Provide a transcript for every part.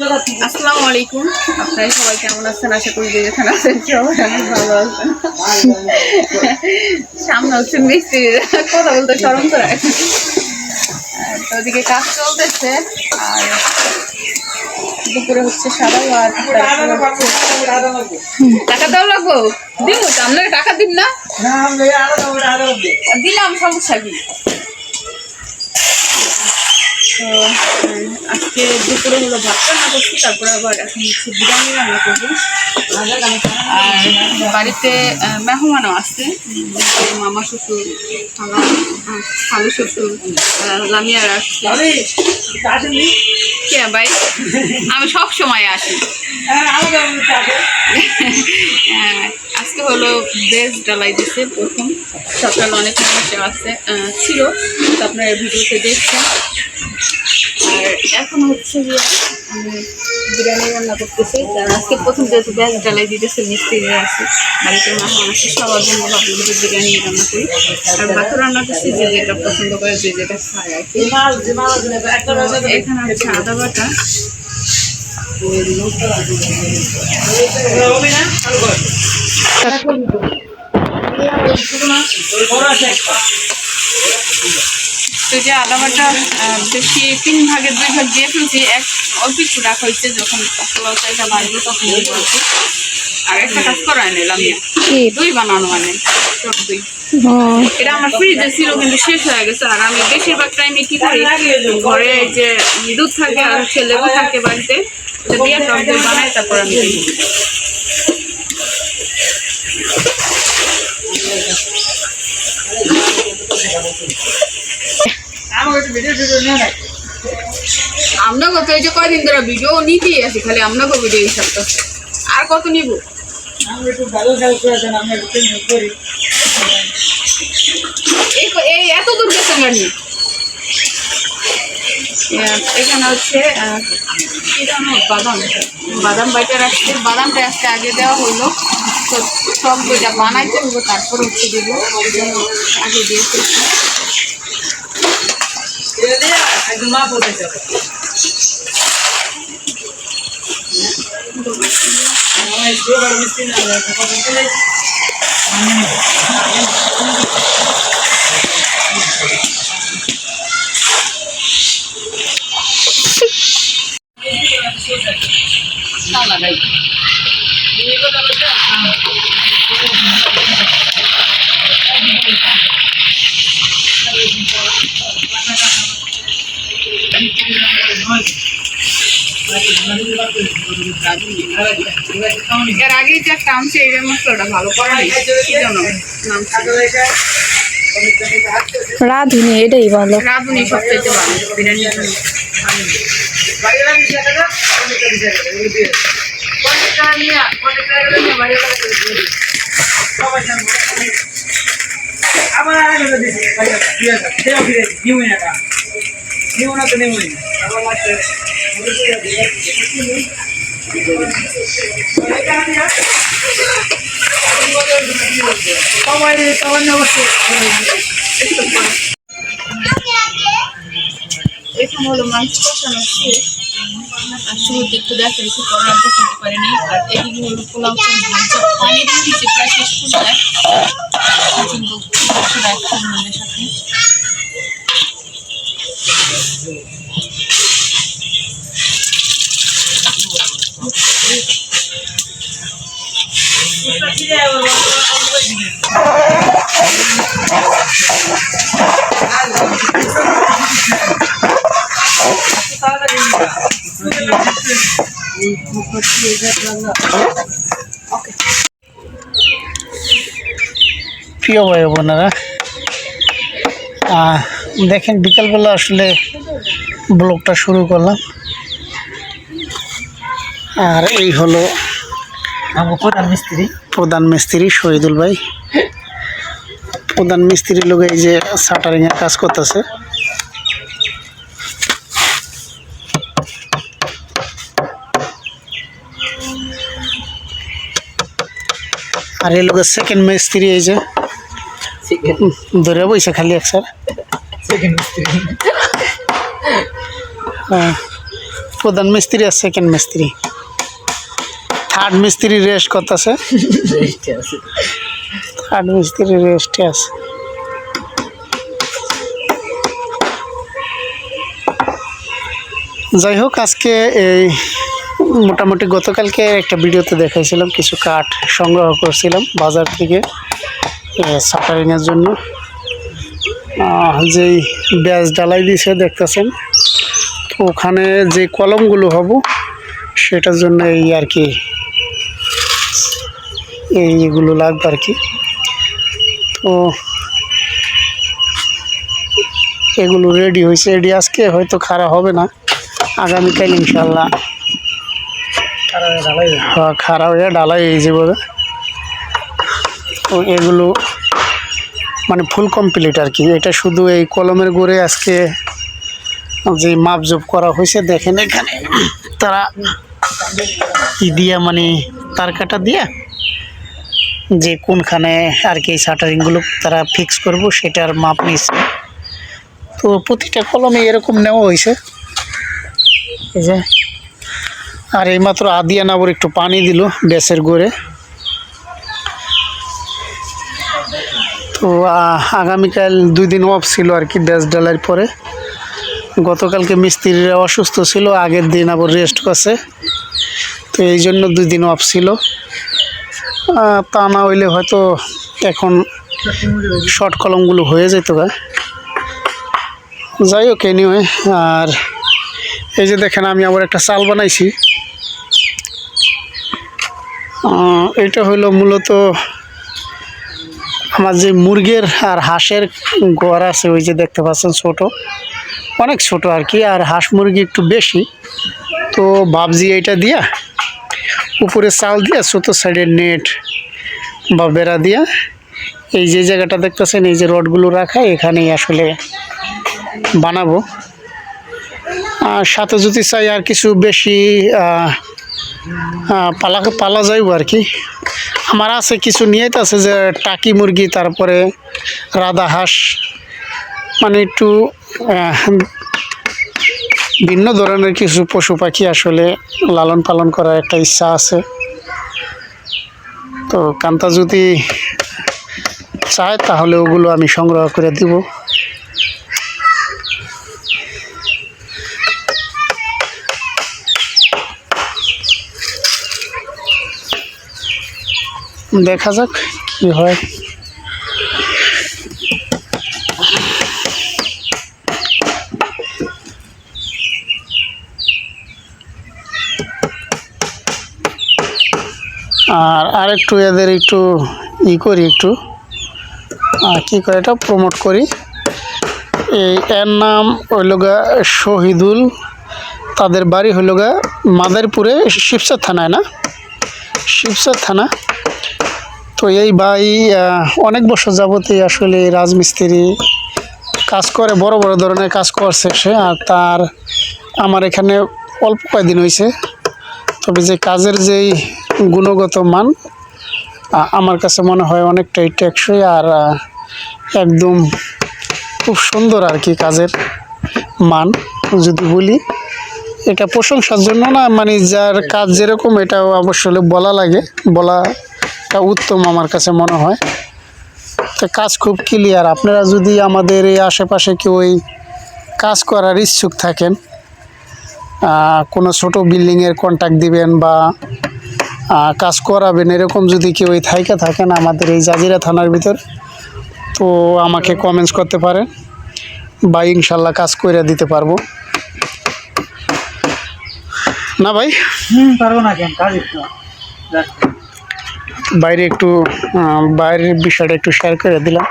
আসসালামু আলাইকুম। আপনারা সবাই কেমন আছেন? আশা করি যে যেখানে আছেন সবাই অনেক ভালো আছেন। সামনে হচ্ছে মিস্ত্রি কথা বলতে সরম করে। তো ওদিকে কাজ চলতেছে। আর দুপুরে হচ্ছে সাদা ভাত টাকা দেওয়া লাগবো? দিব তো আপনারা টাকা দিন না? দিলাম সমস্যা কি? আজকে দুপুরে হলো ভাত রান্না করছি, তারপরে আবার এখন হচ্ছে বিরিয়ানি রান্না করব। আর বাড়িতে মেহমানও আছে মামা শ্বশুর খালা শ্বশুর লামিয়ার আসছে। কে ভাই? আমি সব সময় আসি। আজকে হলো বেজ ডালাই দিছে প্রথম। সকাল অনেক মানুষ আছে ছিল। তো আপনারা ভিডিওতে দেখছেন। আর এখন হচ্ছে যে আমি বিরিয়ানি রান্না করতেছি। কারণ আজকে প্রথম যেহেতু ব্যাস ডালাই দিতেছে মিস্ত্রি আছে বাড়িতে মেহমান আছে সবার জন্য ভাবলাম যে বিরিয়ানি রান্না করি। আর ভাতও রান্না করছি যে যেটা পছন্দ করে যে যেটা খায় আর কি। এখানে হচ্ছে আদা বাটা। তো যে আদা বাটা বেশি তিন ভাগের দুই ভাগ দিয়ে ফেলছি এক অল্প একটু রাখা হয়েছে যখন পোলাও চাইটা বাড়বে তখন আর একটা কাজ করায় নিলাম দই বানানো মানে টক দই। এটা আমার ফ্রিজে ছিল কিন্তু শেষ হয়ে গেছে। আর আমি বেশিরভাগ টাইমে কি করি ঘরে যে দুধ থাকে আর লেবু থাকে বাড়িতে দিয়ে টক দই বানাই তারপর আমি। আপনাকে তো এই যে কয়দিন ধরে ভিডিও নিতেই আছি খালি আপনাকে ভিডিও হিসাবটা আর কত নিব? এই এই এত দূর গেছেন গাড়ি এখানে হচ্ছে কি বাদাম। বাদাম বাইটা রাখছে। বাদামটা আজকে আগে দেওয়া হইল তো সব বইটা বানাইতে হইব তারপর হচ্ছে দেবো। ওই জন্য আগে দিয়ে ফেলছি। না এর আগে যে একটা আনছে এই মশলাটা ভালো করা নেই কি জানো নাম রাঁধুনি এটাই ভালো। রাঁধুনি সবচাইতে ভালো জন্য এখানে হলো মাংস কষানো শেষ আর শুরুতে একটু দেখাতে পারিনি আর এদিকে হলো পোলাও ভাজা পানি দিয়ে দিচ্ছি প্রায় প্রিয় ভাই বোনেরা দেখেন বিকালবেলা আসলে ব্লগটা শুরু করলাম। আর এই হলো প্রধান মিস্ত্রি। প্রধান মিস্ত্রি শহীদুল ভাই। প্রধান মিস্ত্রি লোক এই যে শাটারিং এর কাজ করতেছে। আর এই লোকের সেকেন্ড মিস্ত্রি এই যে ধরে বইছে খালি এক স্যার হ্যাঁ প্রধান মিস্ত্রি আর সেকেন্ড মিস্ত্রি। থার্ড মিস্ত্রি রেস্ট করতেছে। থার্ড মিস্ত্রি রেস্টে আছে। যাই হোক, আজকে এই মোটামুটি গতকালকে একটা ভিডিওতে দেখাইছিলাম, কিছু কাঠ সংগ্রহ করছিলাম বাজার থেকে সাটারিংয়ের জন্য। যেই ব্যাস ডালাই দিয়েছে দেখতেছেন। ওখানে যে কলমগুলো হব, সেটার জন্য এই আর কি এইগুলো লাগবে আর কি। তো এগুলো রেডি হয়েছে। রেডি আজকে হয়তো খারাপ হবে না। আগামীকাল ইনশাল্লাহ হ্যাঁ, খারাপ হয়ে ডালাই যাবে। তো এগুলো মানে ফুল কমপ্লিট আর কি। এটা শুধু এই কলমের গোড়ে আজকে যে মাপজোপ করা হয়েছে দেখেন এখানে। তারা ই দিয়া মানে তার কাটা দিয়া যে কোনখানে আর কি শাটারিংগুলো তারা ফিক্স করব, সেটার মাপ নিচ্ছে। তো প্রতিটা কলমে এরকম নেওয়া হয়েছে। এই যে, আর এইমাত্র আদিয়া নাবর একটু পানি দিল বেসের গোড়ে। তো আগামীকাল দুই দিন অফ ছিল আর কি ব্যাস ডালার পরে। গতকালকে মিস্ত্রিরা অসুস্থ ছিল, আগের দিন আবার রেস্ট করছে। তো এই জন্য দুই দিন অফ ছিল। তা না হইলে হয়তো এখন শর্ট কলমগুলো হয়ে যেত যাই হোক এনিওয়ে আর এই যে দেখেন, আমি আবার একটা চাল বানাইছি। এটা হলো মূলত আমার যে মুরগের আর হাঁসের ঘর আছে, ওই যে দেখতে পাচ্ছেন ছোট। অনেক ছোট আর কি, আর হাঁস মুরগি একটু বেশি। তো ভাবছি এইটা দিয়া উপরে চাল দিয়া ছোট সাইডে নেট বা বেড়া দিয়া। এই যে জায়গাটা দেখতেছেন, এই যে রডগুলো রাখা, এখানেই আসলে বানাবো। আর সাথে যদি চাই আর কিছু বেশি পালা পালা যাইব আর কি। আমার আছে কিছু নিয়ত আছে যে টাকি মুরগি, তারপরে রাধা হাঁস মানে একটু ভিন্ন ধরনের কিছু পশু পাখি আসলে লালন পালন করার একটা ইচ্ছা আছে। তো কান্তা যদি চায় তাহলে ওগুলো আমি সংগ্রহ করে দিব। দেখা যাক কি হয়। আর আরেকটু এদের একটু ই করি একটু। আর কি করে এটা? প্রমোট করি। এই এর নাম হইল গা শহীদুল, তাদের বাড়ি হইল গা মাদারপুরে শিবসার থানায় না? শিবসার থানা। তো এই ভাই অনেক বছর যাবতই আসলে রাজমিস্ত্রি কাজ করে, বড় বড় ধরনের কাজ করছে সে, আর তার, আমার এখানে অল্প কয়েকদিন হয়েছে তবে যে কাজের যেই গুণগত মান আমার কাছে মনে হয় অনেকটাই টেকসই আর একদম খুব সুন্দর আর কি কাজের মান, যদি বলি। এটা প্রশংসার জন্য না মানে যার কাজ যেরকম এটাও অবশ্যই বলা লাগে, বলাটা উত্তম আমার কাছে মনে হয়। তো কাজ খুব ক্লিয়ার আপনারা যদি আমাদের এই আশেপাশে কেউ ওই কাজ করার ইচ্ছুক থাকেন কোনো ছোট বিল্ডিংয়ের কন্ট্যাক্ট দিবেন বা কাজ করাবেন এরকম যদি কেউ ওই থাইকা থাকেন আমাদের এই জাজিরা থানার ভিতর তো আমাকে কমেন্টস করতে পারেন। বা ইনশাল্লাহ কাজ করে দিতে পারব। না ভাই? পারব না কেন? কাজ বাইরে একটু বাইরের বিষয়টা একটু শেয়ার করে দিলাম।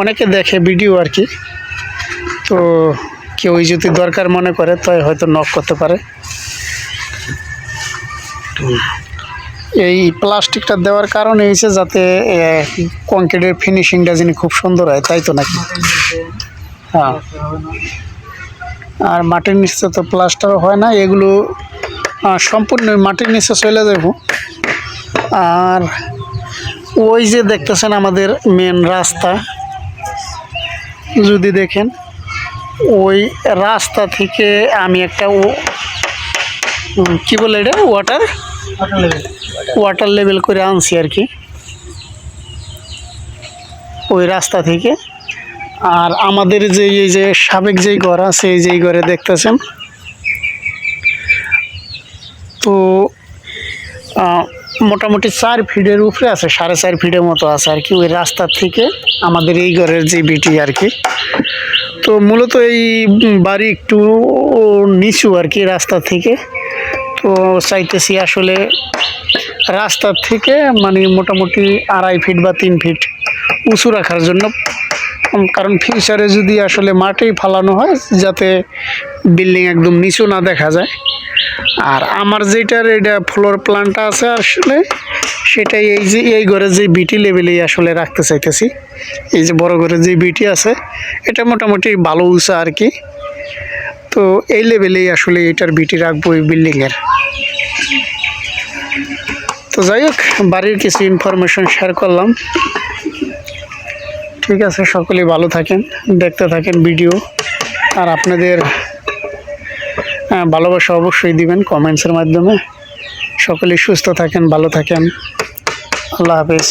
অনেকে দেখে ভিডিও আর কি। তো কেউ যদি দরকার মনে করে তাই হয়তো নক করতে পারে। এই প্লাস্টিকটা দেওয়ার কারণ হয়েছে যাতে কংক্রিটের ফিনিশিংটা যিনি খুব সুন্দর হয়, তাই তো নাকি? হ্যাঁ। আর মাটির নিচে তো প্লাস্টার হয় না, এগুলো সম্পূর্ণ মাটির নিচে চলে যাব আর ওই যে দেখতেছেন আমাদের মেন রাস্তা, যদি দেখেন, ওই রাস্তা থেকে আমি একটা কি বলে এটা? ওয়াটার ওয়াটার লেভেল করে আনছি আর কি। ওই রাস্তা থেকে। আর আমাদের যে এই যে সাবেক যেই ঘর আছে, এই যেই ঘরে দেখতেছেন। তো মোটামুটি চার ফিটের উপরে আছে, সাড়ে চার ফিটের মতো আছে আর কি, ওই রাস্তার থেকে আমাদের এই ঘরের যে বিটি আর কি। তো মূলত এই বাড়ি একটু নিচু আর কি, রাস্তা থেকে। তো চাইতেছি আসলে রাস্তার থেকে মানে মোটামুটি আড়াই ফিট বা তিন ফিট উঁচু রাখার জন্য। কারণ ফিউচারে যদি আসলে মাঠেই ফালানো হয়, যাতে বিল্ডিং একদম নিচু না দেখা যায়। আর আমার যেটার এটা ফ্লোর প্ল্যানটা আছে আসলে, সেটাই এই যে, এই ঘরে যে বিটি লেভেলেই আসলে রাখতে চাইতেছি। এই যে বড় ঘরের যে বিটি আছে, এটা মোটামুটি ভালো উঁচা আর কি। তো এই লেভেলেই আসলে এটার বিটি রাখব এই বিল্ডিংয়ের তো যাই হোক, বাড়ির কিছু ইনফরমেশন শেয়ার করলাম। ঠিক আছে সকলেই ভালো থাকেন, দেখতে থাকেন ভিডিও আর আপনাদের ভালোবাসা অবশ্যই দিবেন কমেন্টসের মাধ্যমে। সকলেই সুস্থ থাকেন, ভালো থাকেন। আল্লাহ হাফেজ।